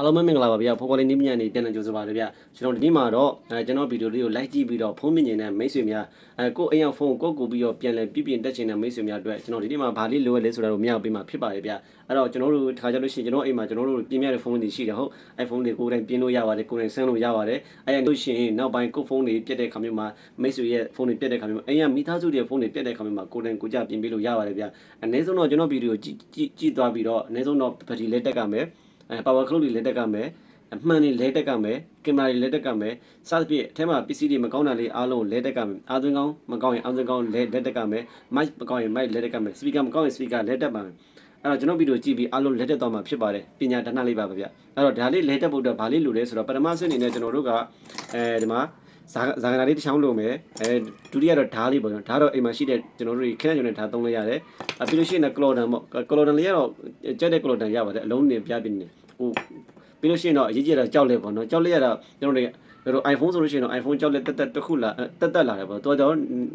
အားလုံးပဲမင်္ဂလာပါဗျာဖော်ဖော်လေးနည်းပညာနေပြန်လည်ကြိုဆိုပါရဗျာကျွန်တော်ဒီနေ့မှာတော့အဲကျွန်တော်ဗီဒီယိုလေးကို like ကြည့်ပြီးတော့ဖုန်းမြင်နေတဲ့မိတ်ဆွေများအဲကိုယ့်အိမ်ရောက်ဖုန်းကိုကိုကူပြီးတော့ပြန်လည်ပြပြင်တက်ချင်တဲ့မိတ်ဆွေများအတွက်ကျွန်တော်ဒီနေ့မှာဗာလေးလိုရလဲဆိုတာကိုမြှောက်ပေးမှာဖြစ်ပါတယ်ဗျာအဲ့တော့ကျွန်တော်တို့တစ်ခါကြလို့ရှိရင်ကျွန်တော်အိမ်မှာကျွန်တော်တို့ပြင်ရတဲ့ဖုန်းတွေရှိတယ်ဟုတ် iPhone တွေကိုယ်တိုင်ပြင်လို့ရပါတယ်ကိုယ်တိုင်ဆန်းလို့ရပါတယ်အဲ့ရလို့ရှိရင်နောက်ပိုင်းကိုယ့်ဖုန်းတွေပြတ်တဲ့ခါမျိုးမှာမိတ်ဆွေရဲ့ဖုန်းတွေပြတ်တဲ့ခါမျိုးမှာအိမ်ကမိသားစုတွေဖုန်းတွေပြတ်တဲ့ခါမျိုးမှာကိုယ်တိုင်ကိုကြပြင်ပေးလို့ရပါတယ်ဗျာအနည်းဆုံးတော့ကျွန်တော်ဗီဒီယိုကြည့်ကြည့်ကြည့်သွားပြီးတော့အနည်းဆုံးတော့ဘက်ထရီလေးတက်ကမယ် အဲ power clock တွေလည်းတက်ကမယ်အမှန်တွေလဲတက်ကမယ်ကင်မရာတွေလဲတက်ကမယ်စသဖြင့်အထက်မှာပစ္စည်းတွေမကောင်းတာလေးအားလုံးလဲတက်ကမယ်အားသွင်းကောင်းမကောင်းရင်အားသွင်းကောင်းလဲလက်တက်ကမယ်မိုက်မကောင်းရင်မိုက်လဲတက်ကမယ်စပီကာမကောင်းရင်စပီကာလဲတက်ပါမယ်အဲ့တော့ကျွန်တော်ဗီဒီယိုကြည့်ပြီးအားလုံးလဲတက်သွားမှာဖြစ်ပါတယ်ပညာတဏှလေးပါပဲဗျအဲ့တော့ဒါလေးလဲတက်ဖို့အတွက်ဘာလေးလိုလဲဆိုတော့ပထမဆင့်အနေနဲ့ကျွန်တော်တို့ကအဲဒီမှာဇာဇာကနာလေးတစ်ချောင်းလိုမယ်အဲဒုတိယတော့ဓားလေးပေါ့နော်ဓားတော့အိမ်မှာရှိတဲ့ကျွန်တော်တို့ခင်းတဲ့ကျွန်တော်ဓားသုံးလိုက်ရတယ်အ ပြီးလို့ရှိရင်ကလော်ဒန်ပေါ့ကလော်ဒန်လေးကတော့ကြက်တဲ့ကလော်ဒန်ရပါတယ်အလုံးနေပြပြနေဟိုပြီးလို့ရှိရင်တော့အရေးကြီးတာကြောက်လက်ပေါ့နော်ကြောက်လက်ရတာကျွန်တော်တို့ကျွန်တော် iPhone ဆိုလို့ရှိရင်တော့ iPhone ကြောက်လက်တက်တက်တစ်ခုလာတက်တက်လာတယ်ပေါ့တော်တော်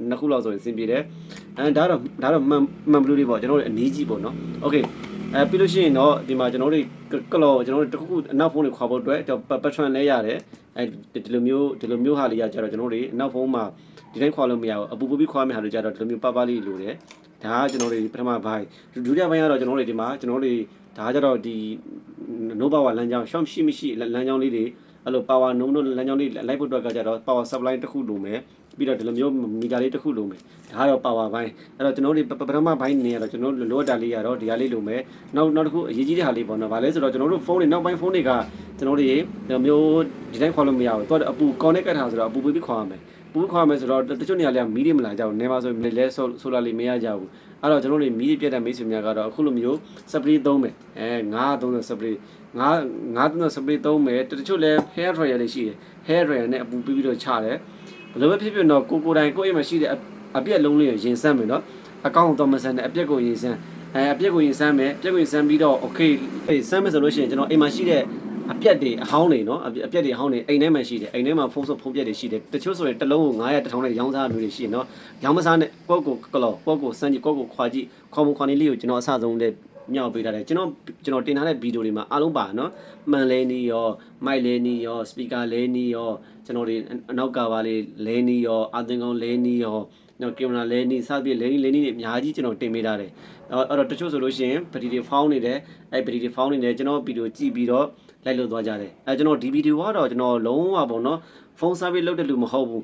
နှစ်ခုလောက်ဆိုရင်စင်ပြေတယ်အဲဒါတော့ဒါတော့မှန်မှန်ဘလူးလေးပေါ့ကျွန်တော်တို့အနည်းကြီးပေါ့နော် okay အဲပြီးလို့ရှိရင်တော့ဒီမှာကျွန်တော်တို့ကလော်ကျွန်တော်တို့တစ်ခုခုအနောက်ဖုန်းတွေခွာဖို့အတွက်ပတ်ထရန်လဲရတယ်အဲဒီလိုမျိုးဒီလိုမျိုးဟာလေးရကြတော့ကျွန်တော်တို့အနောက်ဖုန်းမှာဒီတိုင်းခွာလို့မရဘူးအပူပူပြီးခွာမယ့်ဟာတွေကြတော့ဒီလိုမျိုးပပလေးလိုတယ် ဒါကကျွန်တော်တို့ပထမဘိုင်းဒုတိယဘိုင်းကတော့ကျွန်တော်တို့ဒီမှာကျွန်တော်တို့ဒါကြတော့ဒီ no power လမ်းကြောင်း short ရှိမရှိလမ်းကြောင်းလေးတွေအဲ့လို power no no လမ်းကြောင်းလေးလိုက်ဖို့အတွက်ကကြတော့ power supply တစ်ခုလိုမယ်ပြီးတော့ဒီလိုမျိုးမီတာလေးတစ်ခုလိုမယ်ဒါကတော့ power ဘိုင်းအဲ့တော့ကျွန်တော်တို့ပထမဘိုင်းနေရတော့ကျွန်တော်တို့လိုအပ်တာလေးရတော့ဒီဟာလေးလိုမယ်နောက်နောက်တစ်ခုအရေးကြီးတဲ့ဟာလေးပေါ့နော်ဗာလဲဆိုတော့ကျွန်တော်တို့ဖုန်းတွေနောက်ပိုင်းဖုန်းတွေကကျွန်တော်တို့ဒီမျိုးဒီတိုင်းခေါ်လို့မရဘူးတော့အပူ connect ကတ်ထားဆိုတော့အပူပြီးခေါ်ရမယ် ပူခွာမယ်ဆိုတော့တချို့နေရာလေးကမီးတွေမလာကြဘူးနေပါဆိုလဲဆိုလာလေးမရကြဘူးအဲ့တော့ကျွန်တော်တို့မီးတွေပြတ်တဲ့မိတ်ဆွေများကတော့အခုလိုမျိုးစပရီးသုံးမယ်အဲ930စပရီးငါငါသုံးစပရီသုံးမယ်တချို့လဲ hair dryer လေးရှိတယ် hair dryer နဲ့အပူပြီးပြီးတော့ချတယ်ဘယ်လိုပဲဖြစ်ဖြစ်တော့ကိုကိုတိုင်ကိုအိမ်မှာရှိတဲ့အပြက်လုံးလေးကိုရင်ဆန်းမယ်နော်အကောင့်တော့မဆန်းနဲ့အပြက်ကိုရင်ဆန်းအဲအပြက်ကိုရင်ဆန်းမယ်အပြက်ကိုရင်ဆန်းပြီးတော့ okay အေးဆန်းမယ်ဆိုလို့ရှိရင်ကျွန်တော်အိမ်မှာရှိတဲ့ အပြက်တွေအဟောင်းတွေနော်အပြက်တွေအဟောင်းတွေအိမ်ထဲမှာရှိတယ်အိမ်ထဲမှာဖုန်းဆုပ်ဖုန်းပြက်တွေရှိတယ်တချို့ဆိုရင်တစ်လုံးကို900 1000နဲ့ရောင်းစားမျိုးတွေရှိတယ်နော်ရောင်းမစားနဲ့ကိုကိုကလောကိုကိုစမ်းကြည့်ကိုကိုခွာကြည့်ခွာမခွာနေလေးကိုကျွန်တော်အဆဆုံးတဲ့မြောက်ပေးထားတယ်ကျွန်တော်ကျွန်တော်တင်ထားတဲ့ဗီဒီယိုတွေမှာအားလုံးပါနော်မှန်လဲနီးရောမိုက်လဲနီးရောစပီကာလဲနီးရောကျွန်တော်တွေအနောက်ကပါလေးလဲနီးရောအာသင်ကောင်လဲနီးရောနော်ကင်မရာလဲနီးစသဖြင့်လဲနီးလဲနီးတွေအများကြီးကျွန်တော်တင်ပေးထားတယ်အဲ့တော့တချို့ဆိုလို့ရှိရင်ပတီတွေဖောင်းနေတယ်အဲ့ပတီတွေဖောင်းနေတယ်ကျွန်တော်ဗီဒီယိုကြည့်ပြီးတော့ လိုက်လို့သွားကြတယ်အဲကျွန်တော်ဒီဗီဒီယိုကတော့ကျွန်တော်လုံးဝပေါ့နော်ဖုန်း service လုပ်တဲ့လူမဟုတ်ဘူး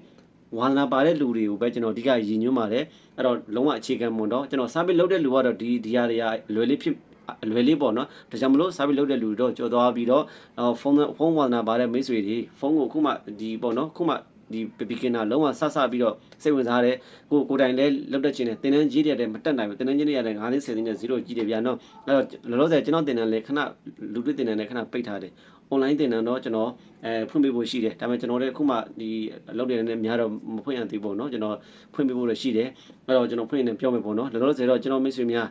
ဝါသနာပါတဲ့လူတွေကိုပဲကျွန်တော်အဓိကရည်ညွှန်းပါတယ်အဲ့တော့လုံးဝအခြေခံမွန်တော့ကျွန်တော် service လုပ်တဲ့လူကတော့ဒီဒီဟာတွေကလွယ်လေးဖြစ်အလွယ်လေးပေါ့နော်ဒါကြောင့်မလို့ service လုပ်တဲ့လူတော့ကြော်သွားပြီးတော့ဖုန်းဖုန်းဝါသနာပါတဲ့မိတ်ဆွေတွေဖုန်းကိုအခုမှဒီပေါ့နော်အခုမှ ဒီ beginner လုံးဝဆဆပြီးတော့စိတ်ဝင်စားတယ်ကိုကိုတိုင်လဲလောက်တဲ့ချင်းနဲ့တင်တန်းကြီးတွေတဲ့မတက်နိုင်ဘူးတင်တန်းကြီးတွေရတယ်9နဲ့10နဲ့0ကြီးတယ်ဗျာနော်အဲ့တော့လောလောဆယ်ကျွန်တော်တင်တန်းလဲခဏလူတွေ့တင်တန်းလဲခဏပိတ်ထားတယ် online တင်တန်းတော့ကျွန်တော်အဲဖွင့်ပေးဖို့ရှိတယ်ဒါပေမဲ့ကျွန်တော်လည်းအခုမှဒီလောက်တယ်နဲ့များတော့မဖွင့်ရသေးဘူးပေါ့နော်ကျွန်တော်ဖွင့်ပေးဖို့လည်းရှိတယ်အဲ့တော့ကျွန်တော်ဖွင့်နေပြောမယ်ပေါ့နော်လောလောဆယ်တော့ကျွန်တော်မိတ်ဆွေများ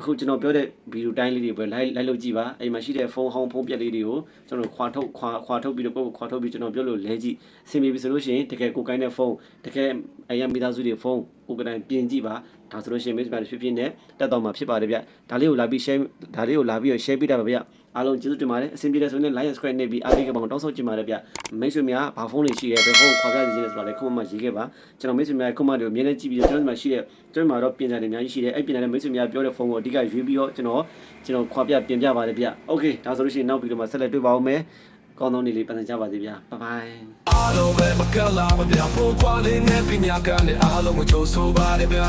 အခုကျွန်တော်ပြောတဲ့ဗီဒီယိုတိုင်းလေးတွေပဲလိုက်လိုက်လို့ကြည့်ပါအိမ်မှာရှိတဲ့ဖုန်းဟောင်းဖုန်းပြက်လေးတွေကိုကျွန်တော်ခွာထုတ်ခွာခွာထုတ်ပြီးတော့ကိုယ်ခွာထုတ်ပြီးကျွန်တော်ပြောလို့လဲကြည့်အဆင်ပြေပြီဆိုလို့ရှိရင်တကယ်ကိုကိုင်းတဲ့ဖုန်းတကယ်အရင်မိသားစုတွေဖုန်းကိုကိုတိုင်းပြင်ကြည့်ပါဒါဆိုလို့ရှိရင်မိတ်ဆွေများဖြစ်ဖြစ်နဲ့တက်တော့မှာဖြစ်ပါတယ်ဗျဒါလေးကိုလာပြီး share ဒါလေးကိုလာပြီး share ပေးတာပါဗျ အားလုံးကျေးဇူးတင်ပါတယ်အဆင်ပြေတယ်ဆိုရင် like and subscribe နဲ့ပြီးအားပေးကြပါအောင်တောင်းဆိုချင်ပါတယ်ဗျမိတ်ဆွေများဘာဖုန်းတွေရှိတယ်ဘယ်ဖုန်းကိုခေါ်ပြစီခြင်းလဲဆိုတာလည်းခုမှမှရေးခဲ့ပါကျွန်တော်မိတ်ဆွေများခုမှတွေကိုအမြဲတမ်းကြည့်ပြီးတော့ကျွန်တော်ဒီမှာရှိတဲ့ကျွန်တော်မှာတော့ပြင်ဆင်တယ်အများကြီးရှိတယ်အဲ့ပြင်ဆင်တဲ့မိတ်ဆွေများပြောတဲ့ဖုန်းကိုအဓိကရွေးပြီးတော့ကျွန်တော်ကျွန်တော်ခေါ်ပြပြင်ပြပါတယ်ဗျ Okay ဒါဆိုလို့ရှိရင်နောက်ပြီးတော့မှဆက်လက်တွေ့ပါဦးမယ်ကောင်းသောနေ့လေးပန်ကြပါစေဗျာဘိုင်ဘိုင်အားလုံးပဲမကလာမပြဖို့ခွာလေးနဲ့ပြညာကနဲ့အားလုံးကိုကြိုဆိုပါတယ်ဗျာ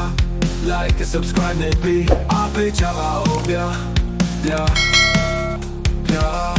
like and subscribe နဲ့ပြီးအားပေးကြပါဦးဗျာ yeah door